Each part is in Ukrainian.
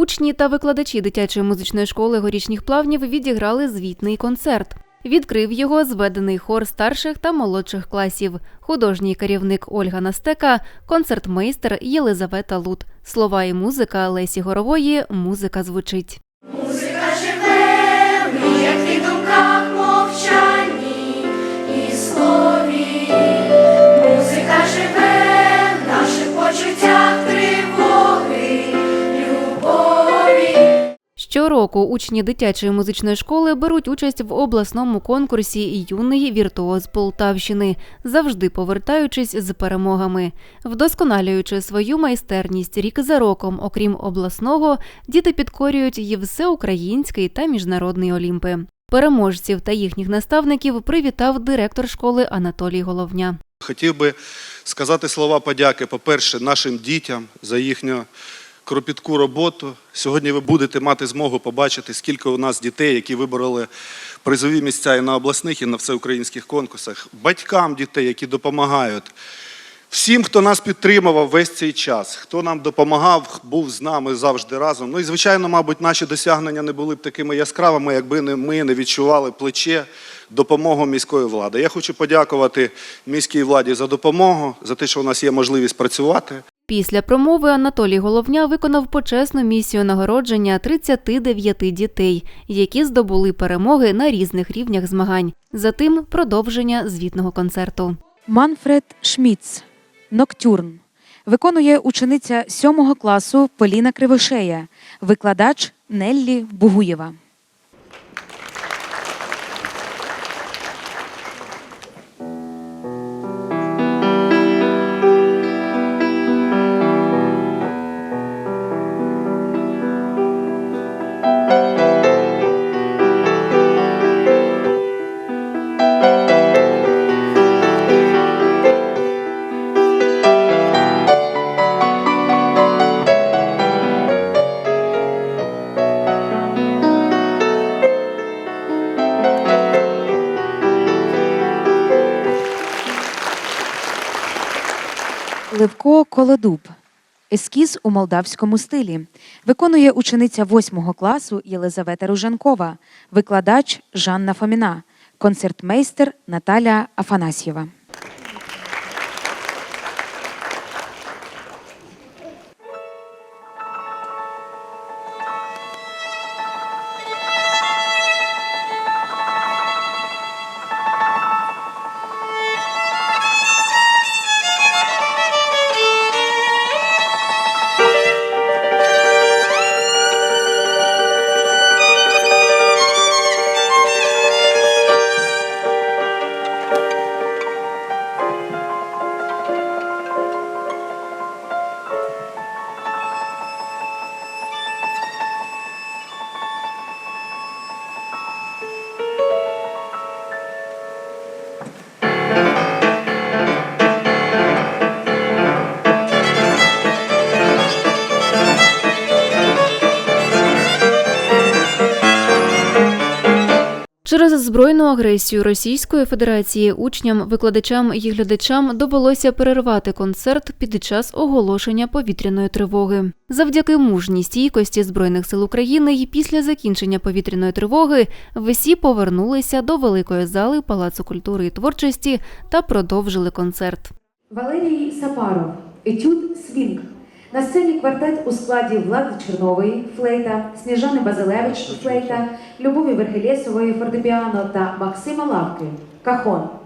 Учні та викладачі дитячої музичної школи горішніх плавнів відіграли звітний концерт. Відкрив його зведений хор старших та молодших класів, художній керівник Ольга Настека, концертмейстер Єлизавета Лут. Слова і музика Лесі Горової Музика звучить. Щороку учні дитячої музичної школи беруть участь в обласному конкурсі Юний віртуоз Полтавщини, завжди повертаючись з перемогами. Вдосконалюючи свою майстерність рік за роком, окрім обласного, діти підкорюють і всеукраїнський та міжнародний олімпи. Переможців та їхніх наставників привітав директор школи Анатолій Головня. Хотів би сказати слова подяки, по-перше, нашим дітям за їхню кропітку роботу. Сьогодні ви будете мати змогу побачити, скільки у нас дітей, які вибороли призові місця і на обласних, і на всеукраїнських конкурсах, батькам дітей, які допомагають. Всім, хто нас підтримував весь цей час, хто нам допомагав, був з нами завжди разом. Ну і звичайно, мабуть, наші досягнення не були б такими яскравими, якби ми не відчували плече допомогу міської влади. Я хочу подякувати міській владі за допомогу, за те, що у нас є можливість працювати. Після промови Анатолій Головня виконав почесну місію нагородження 39 дітей, які здобули перемоги на різних рівнях змагань. Затим продовження звітного концерту. Манфред Шміц Ноктюрн виконує учениця сьомого класу Поліна Кривошея, викладач Неллі Бугуєва. Левко Колодуб. Ескіз у молдавському стилі. Виконує учениця восьмого класу Єлизавета Ружанкова, викладач Жанна Фоміна, концертмейстер Наталя Афанасьєва. Через збройну агресію Російської Федерації учням, викладачам і глядачам довелося перервати концерт під час оголошення повітряної тривоги. Завдяки мужній стійкості збройних сил України і після закінчення повітряної тривоги всі повернулися до великої зали Палацу культури і творчості та продовжили концерт. Валерій Сапаров, етюд Свінг. На сцені квартет у складі Влади Чернової, флейта, Сніжани Базилевич, флейта, Любові Верхелєсової, фортепіано та Максима Лавки, кахон.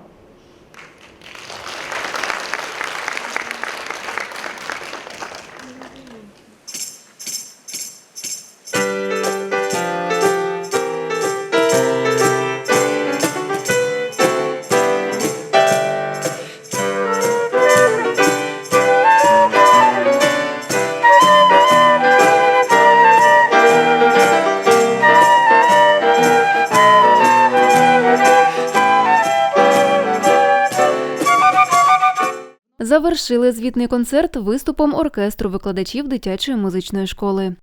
Завершили звітний концерт виступом оркестру викладачів дитячої музичної школи.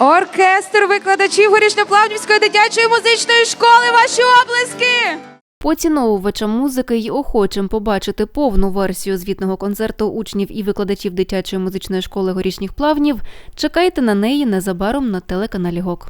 Оркестр викладачів Горішньоплавнівської дитячої музичної школи. Ваші облиски. Поціновувачам музики й охочим побачити повну версію звітного концерту учнів і викладачів дитячої музичної школи горішніх плавнів. Чекайте на неї незабаром на телеканалі ГОК.